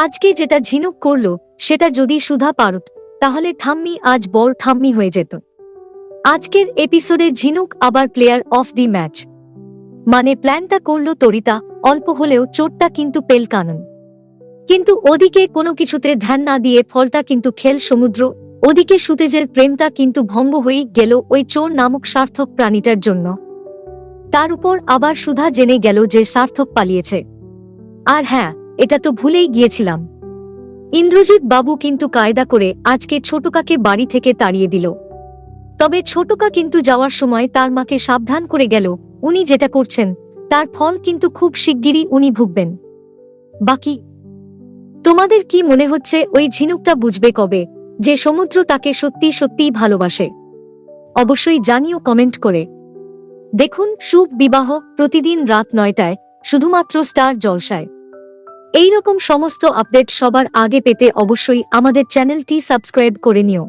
আজকে যেটা ঝিনুক করল, সেটা যদি সুধা পারত, তাহলে ঠাম্মি আজ বড় ঠাম্মি হয়ে যেত। আজকের এপিসোডে ঝিনুক আবার প্লেয়ার অফ দি ম্যাচ। মানে প্ল্যানটা করল তরিতা, অল্প হলেও চোটটা কিন্তু পেল কানন। কিন্তু ওদিকে কোনো কিছুতে ধ্যান না দিয়ে ফলটা কিন্তু খেল সমুদ্র, ওদিকে সুতেজের প্রেমটা কিন্তু ভঙ্গ হয়েই গেল ওই চোর নামক সার্থক প্রাণীটার জন্য। তার উপর আবার সুধা জেনে গেল যে সার্থক পালিয়েছে। আর হ্যাঁ এটা তো ভুলেই গিয়েছিলাম। ইন্দ্রজিৎ বাবু কিন্তু কায়দা করে আজকে ছোটকাকে বাড়ি থেকে তাড়িয়ে দিল। তবে ছোটকা কিন্তু যাওয়ার সময় তার মাকে সাবধান করে গেল, উনি যেটা করছেন, তার ফল কিন্তু খুব শিগগিরই উনি ভুগবেন। বাকি, তোমাদের কি মনে হচ্ছে ওই ঝিনুকটা বুঝবে কবে, যে সমুদ্র তাকে সত্যি সত্যিই ভালোবাসে? অবশ্যই জানিও কমেন্ট করে। দেখুন, শুভ বিবাহ প্রতিদিন রাত নয়টায়, শুধুমাত্র স্টার জলসায়। এই রকম সমস্ত আপডেট সবার আগে পেতে অবশ্যই আমাদের চ্যানেলটি সাবস্ক্রাইব করে নিও।